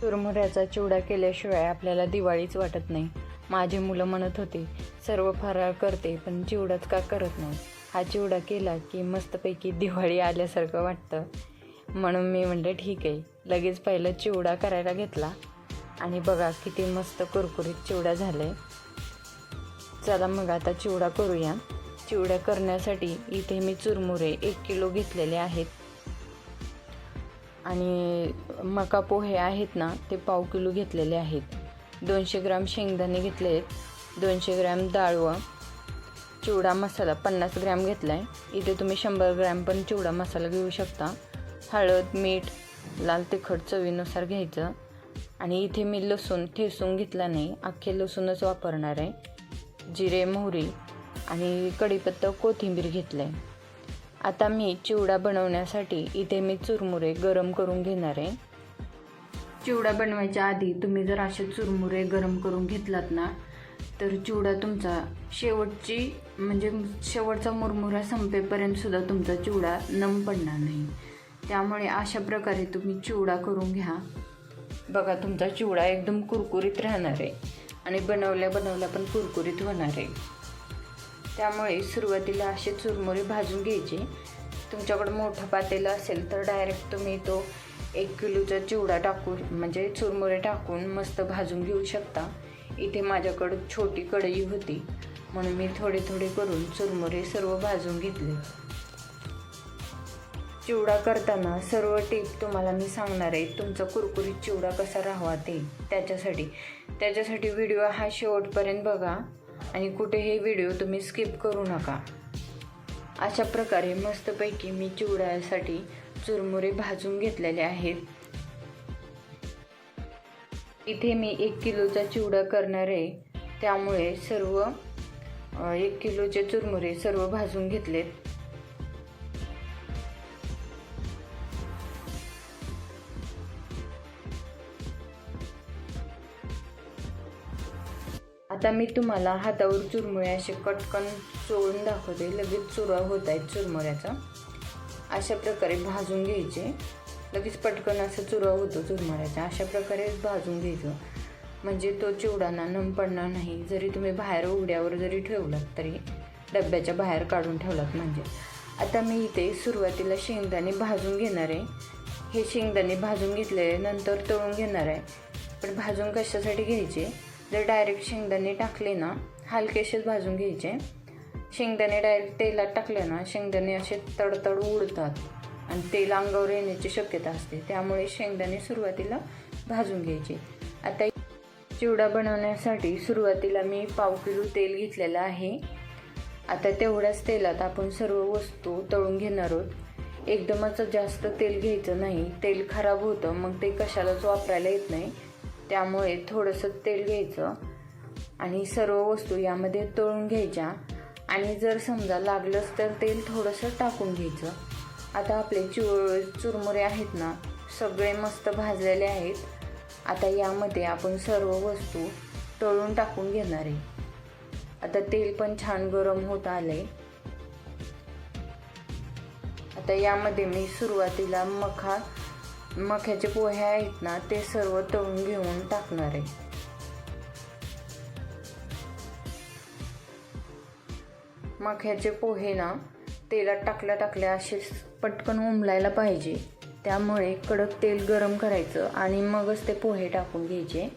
चुरमुऱ्याचा चिवडा केल्याशिवाय आपल्याला दिवाळीच वाटत नाही. माझी मुलं म्हणत होती सर्व फराळ करते पण चिवडाच का करत नाही? हा चिवडा केला की मस्तपैकी दिवाळी आल्यासारखं वाटतं. म्हणून मी म्हणलं ठीक आहे. लगेच पहिलं चिवडा करायला घेतला. आणि बघा किती मस्त कुरकुरीत चिवडा झाले चला मग आता चिवडा करूया. चिवडा करण्यासाठी इथे मी चुरमुरे एक किलो घेतलेले आहेत. आणि मका पोहे आहेत ना ते पाव किलो घेतलेले आहेत. दोनशे ग्राम शेंगदाणे घेतले आहेत. दोनशे ग्रॅम डाळवं चिवडा मसाला पन्नास ग्रॅम घेतला आहे इथे तुम्ही शंभर ग्रॅम पण चिवडा मसाला घेऊ शकता. हळद मीठ लाल तिखट चवीनुसार घ्यायचं. आणि इथे मी लसूण ठेसून घेतला नाही. अख्खे लसूणच वापरणार आहे. जिरे मोहरी आणि कढीपत्ता कोथिंबीर घेतलं आहे आता मी चिवडा बनवण्यासाठी इथे मी चुरमुरे गरम करून घेणार आहे. चिवडा बनवायच्या आधी तुम्ही जर असे चुरमुरे गरम करून घेतलात ना तर चिवडा तुमचा शेवटची म्हणजे शेवटचा मुरमुरा संपेपर्यंत सुद्धा तुमचा चिवडा नम पडणार नाही. त्यामुळे अशा प्रकारे तुम्ही चिवडा करून घ्या. बघा तुमचा चिवडा एकदम कुरकुरीत राहणार आहे आणि बनवल्या बनवल्या पण कुरकुरीत होणार आहे. त्यामुळे सुरुवातीला असे चुरमुरे भाजून घ्यायचे. तुमच्याकडं मोठं पातेलं असेल तर डायरेक्ट तुम्ही तो एक किलोचा चिवडा टाकून म्हणजे चुरमुरे टाकून मस्त भाजून घेऊ शकता. इथे माझ्याकडं छोटी कढई होती म्हणून मी थोडे थोडे करून चुरमुरे सर्व भाजून घेतले. चिवडा करताना सर्व टीप तुम्हाला मी सांगणार आहे. तुमचा कुरकुरीत चिवडा कसा राहावा ते त्याच्यासाठी. त्याच्यासाठी व्हिडिओ हा शेवटपर्यंत बघा. आणि कुठेही व्हिडिओ तुम्ही स्किप करू नका. अशा प्रकारे मस्तपैकी मी चिवड्यासाठी चुरमुरे भाजून घेतलेले आहेत. इथे मी एक किलोचा चिवडा करणार आहे. त्यामुळे सर्व एक किलोचे चुरमुरे सर्व भाजून घेतलेत. आता मी तुम्हाला हातावर चुरमुळे असे कटकन चोळून दाखवते. लगेच चुरा होत आहेत चुरमुऱ्याचा. अशा प्रकारे भाजून घ्यायचे. लगेच पटकन असं चुरा होतो चुरमुऱ्याचा. अशा प्रकारे भाजून घ्यायचं. म्हणजे तो चिवडाना नम पडणार नाही. जरी तुम्ही बाहेर उघड्यावर जरी ठेवलात तरी डब्याच्या बाहेर काढून ठेवलात म्हणजे. आता मी इथे सुरुवातीला शेंगदाणे भाजून घेणार आहे. हे शेंगदाणे भाजून घेतले नंतर तळून घेणार आहे. पण भाजून कशासाठी घ्यायचे? जर डायरेक्ट शेंगदाणे टाकले ना हलकेसेच भाजून घ्यायचे. शेंगदाणे डायरेक्ट तेलात टाकले ना शेंगदाणे असे तडतड उडतात आणि तेल अंगावर येण्याची शक्यता असते. त्यामुळे शेंगदाणे सुरुवातीला भाजून घ्यायचे. आता चिवडा बनवण्यासाठी सुरुवातीला मी पाव किलो तेल घेतलेलं आहे. आता तेवढ्याच तेलात आपण सर्व वस्तू तळून घेणार आहोत. एकदमच जास्त तेल घ्यायचं नाही. तेल खराब होतं मग ते कशालाच वापरायला येत नाही. त्यामुळे थोडंसं तेल घ्यायचं आणि सर्व वस्तू यामध्ये तळून घ्यायच्या. आणि जर समजा लागलंच तर तेल थोडंसं टाकून घ्यायचं. आता आपले चुर चुरमुरे आहेत ना सगळे मस्त भाजलेले आहेत. आता यामध्ये आपण सर्व वस्तू तळून टाकून घेणार आहे. आता तेल पण छान गरम होत आले आता यामध्ये मी सुरुवातीला मखा मख्याचे पोहे आहेत ना ते सर्व तळून घेऊन टाकणार आहे. मख्याचे पोहे ना तेलात टाकल्या टाकल्या असे पटकन उमलायला पाहिजे. त्यामुळे कडक तेल गरम करायचं आणि मगच ते पोहे टाकून घ्यायचे.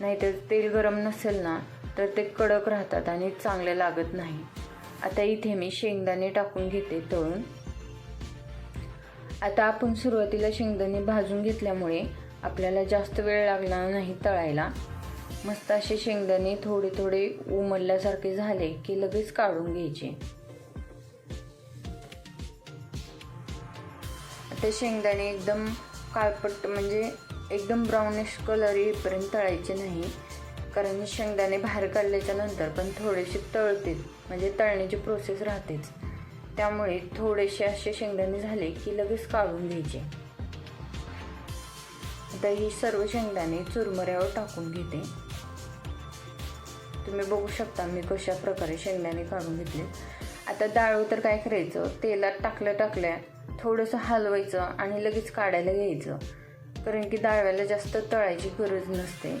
नाहीतर तेल गरम नसेल ना तर ते कडक राहतात आणि चांगले लागत नाही. आता इथे मी शेंगदाणे टाकून घेते तळून. आता आपण सुरुवातीला शेंगदाणे भाजून घेतल्यामुळे आपल्याला जास्त वेळ लागला नाही तळायला. मस्त असे शेंगदाणे थोडे थोडे उमलल्यासारखे झाले की लगेच काढून घ्यायचे. आता शेंगदाणे एकदम काळपट म्हणजे एकदम ब्राउनिश कलर येईपर्यंत तळायचे नाही. कारण शेंगदाणे बाहेर काढल्याच्या नंतर पण थोडेसे तळतील. म्हणजे तळण्याची प्रोसेस राहतेच. त्यामुळे थोडेसे असे शेंगदाणे झाले की लगेच काढून घ्यायचे. आता ही सर्व शेंगदाणे चुरमुऱ्यावर टाकून घेते. तुम्ही बघू शकता मी कशा प्रकारे शेंगदाणे काढून घेतले. आता डाळ तर काय करायचं? तेलात टाकल्या टाकल्या थोडंसं हलवायचं आणि लगेच काढायला घ्यायचं. कारण की डाळव्याला जास्त तळायची गरज नसते.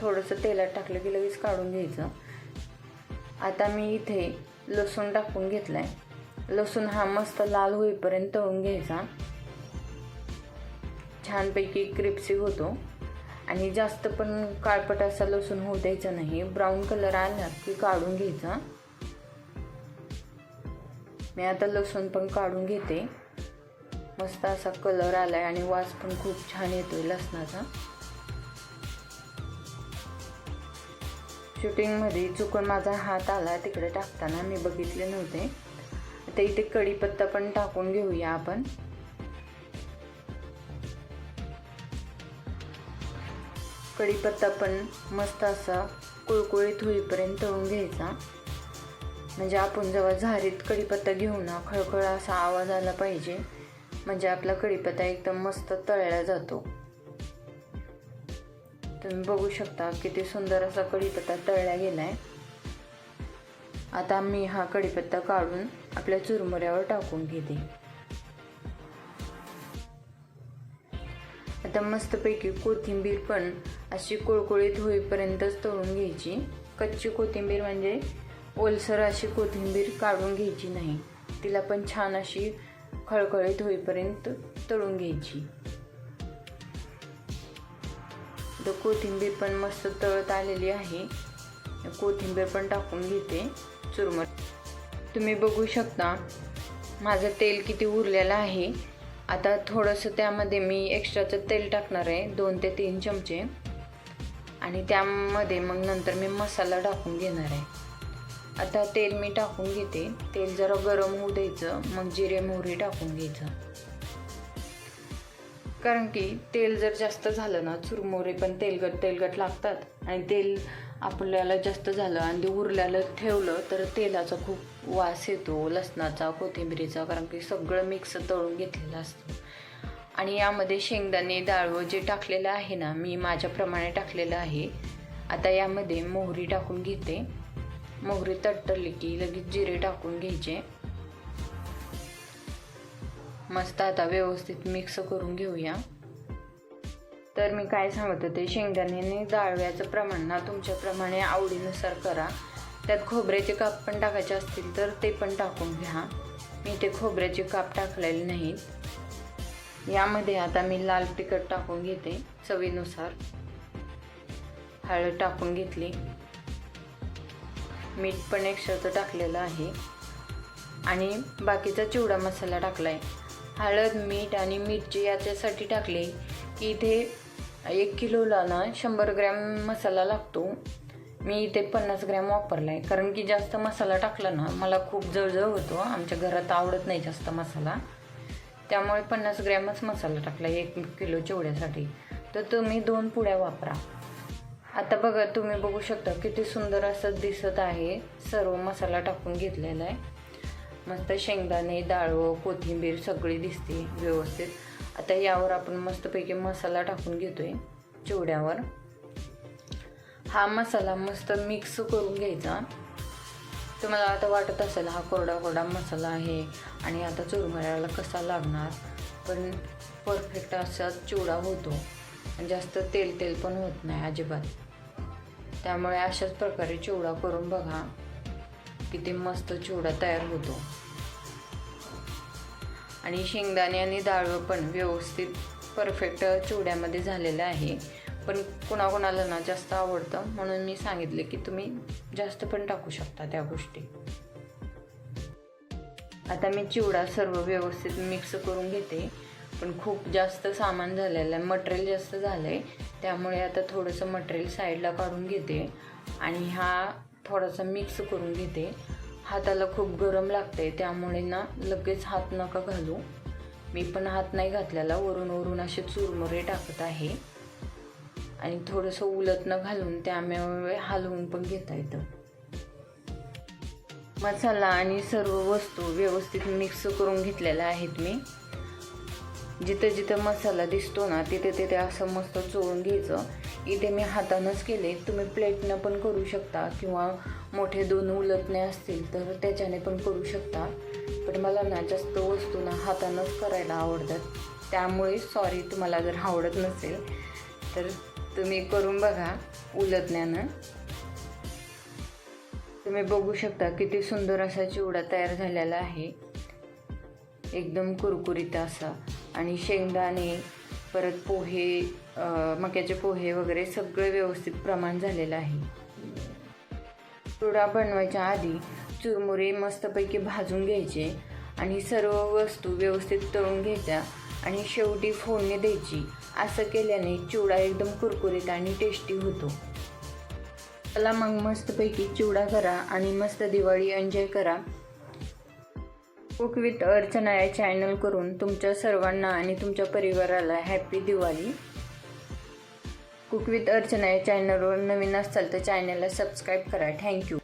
थोडंसं तेलात टाकलं की लगेच काढून घ्यायचं. आता मी इथे लसूण टाकून घेतला आहे लसूण हा मस्त लाल होईपर्यंत तळून घ्यायचा. छानपैकी क्रिप्सी होतो. आणि जास्त पण काळपट असा लसूण होऊ द्यायचा नाही. ब्राऊन कलर आला की काढून घ्यायचा. मी आता लसूण पण काढून घेते. मस्त असा कलर आलाय आणि वास पण खूप छान येतोय लसणाचा. शूटिंगमध्ये चुकून माझा हात आला तिकडे टाकताना मी बघितले नव्हते. आता इथे कढीपत्ता पण टाकून घेऊया आपण. कढीपत्ता पण मस्त असा कुळकुळीत होईपर्यंत तळून घ्यायचा. म्हणजे आपण जेव्हा झारीत कढीपत्ता घेऊ ना खळखळ असा आवाज आला पाहिजे. म्हणजे आपला कढीपत्ता एकदम मस्त तळला जातो. तुम्ही बघू शकता किती सुंदर असा कढीपत्ता तळला गेला आहे आता मी हा कढीपत्ता काढून आपल्या चुरमुऱ्यावर टाकून घेते. आता मस्तपैकी कोथिंबीर पण अशी कुळकुळीत होईपर्यंतच तळून घ्यायची. कच्ची कोथिंबीर म्हणजे ओलसर अशी कोथिंबीर काढून घ्यायची नाही. तिला पण छान अशी खळखळीत होईपर्यंत तळून घ्यायची. तर कोथिंबीर पण मस्त तळत आलेली आहे. कोथिंबीर पण टाकून घेते. चुरमर. तुम्ही बघू शकता माझं तेल किती उरलेलं आहे. आता थोडंसं त्यामध्ये मी एक्स्ट्राचं तेल टाकणार आहे दोन ते तीन चमचे. आणि त्यामध्ये मग नंतर मी मसाला टाकून घेणार आहे. आता तेल मी टाकून घेते. तेल जरा गरम होऊ द्यायचं मग जिरे मोहरी टाकून घ्यायचं. कारण की तेल जर जास्त झालं ना चुरमुरे पण तेलगट तेलगट लागतात. आणि तेल आपल्याला जास्त झालं आणि ते उरल्याला ठेवलं तर तेलाचा खूप वास येतो लसणाचा कोथिंबिरीचा कारण की सगळं मिक्स तळून घेतलेलं असतं. आणि यामध्ये शेंगदाणे डाळ जे टाकलेलं आहे ना मी माझ्याप्रमाणे टाकलेलं आहे. आता यामध्ये मोहरी टाकून घेते. मोहरी तडतडली की लगेच जिरे टाकून घ्यायचे. मस्त आता व्यवस्थित मिक्स करून घेऊया. तर मी काय सांगत होते शेंगदाण्याने जाळव्याचं प्रमाण ना तुमच्याप्रमाणे आवडीनुसार करा. त्यात खोबऱ्याचे काप पण टाकायचे असतील तर ते पण टाकून घ्या. मी ते खोबऱ्याचे काप टाकलेले नाहीत. यामध्ये आता मी लाल तिखट टाकून घेते चवीनुसार. हळद टाकून घेतली. मीठ पण एक्स्ट्राचं टाकलेलं आहे. आणि बाकीचा चिवडा मसाला टाकला आहे हळद मीठ आणि मिरची याच्यासाठी टाकले की इथे एक किलोला ना शंभर ग्रॅम मसाला लागतो. मी इथे पन्नास ग्रॅम वापरला आहे कारण की जास्त मसाला टाकला ना मला खूप जळजळ होतो. आमच्या घरात आवडत नाही जास्त मसाला. त्यामुळे पन्नास ग्रॅमच मसाला टाकला एक किलो चिवड्यासाठी. तर तुम्ही दोन पुड्या वापरा. आता बघा तुम्ही बघू शकता किती सुंदर असं दिसत आहे. सर्व मसाला टाकून घेतलेला आहे. मस्त शेंगदाणे डाळवं कोथिंबीर सगळी दिसते व्यवस्थित. आता यावर आपण मस्तपैकी मसाला टाकून घेतोय चिवड्यावर. हा मसाला मस्त मिक्स करून घ्यायचा. तुम्हाला आता वाटत असेल हा कोरडा कोरडा मसाला आहे आणि आता चुरमऱ्याला कसा लागणार पण परफेक्ट असा चिवडा होतो. जास्त तेल तेल पण होत नाही अजिबात. त्यामुळे अशाच प्रकारे चिवडा करून बघा किती मस्त चिवडा तयार होतो. आणि शेंगदाणे आणि डाळवं पण व्यवस्थित परफेक्ट चिवड्यामध्ये झालेलं आहे. पण कुणाकुणाला ना जास्त आवडतं म्हणून मी सांगितले की तुम्ही जास्त पण टाकू शकता त्या गोष्टी. आता मी चिवडा सर्व व्यवस्थित मिक्स करून घेते. पण खूप जास्त सामान झालेलं आहे. मटेरियल जास्त झालं आहे त्यामुळे आता थोडंसं मटेरियल साईडला काढून घेते. आणि हा थोडासा मिक्स करून घेते. हाताला खूप गरम लागते त्यामुळे ना लगेच हात नका घालू. मी पण हात नाही घातलेला वरून वरून असे चुरमुरे टाकत आहे. आणि थोडंसं उलटनं न घालून त्यामुळे हलवून पण घेता येतं. मसाला आणि सर्व वस्तू व्यवस्थित मिक्स करून घेतलेल्या आहेत मी. जिथं जिथं मसाला दिसतो ना तिथे तिथे असं मस्त चोळून घ्यायचं. इथे मी हातानंच केले. तुम्ही प्लेटनं पण करू शकता किंवा मोठे दोन उलटणे असतील तर त्याच्याने पण करू शकता. पण मला ना जास्त वस्तू ना हातानंच करायला आवडतात. त्यामुळे सॉरी तुम्हाला जर आवडत नसेल तर तुम्ही करून बघा उलटण्यानं तुम्ही बघू शकता किती सुंदर असा चिवडा तयार झालेला आहे. एकदम कुरकुरीत असा. आणि शेंगदाणे परत पोहे मक्याचे पोहे वगैरे सगळे व्यवस्थित प्रमाण झालेलं आहे. चुडा बनवायच्या आधी चुरमुरे मस्तपैकी भाजून घ्यायचे आणि सर्व वस्तू व्यवस्थित तळून घ्यायच्या आणि शेवटी फोडणी द्यायची. असं केल्याने चिवडा एकदम कुरकुरीत आणि टेस्टी होतो. चला मग मस्तपैकी चिवडा करा आणि मस्त दिवाळी एन्जॉय करा. कुक विथ अर्चना या चॅनल करून तुमच्या सर्वांना आणि तुमच्या परिवाराला happy Diwali. Cook with Archana या चॅनलवर नवीन असाल तर चॅनलला सबस्क्राईब करा. थँक्यू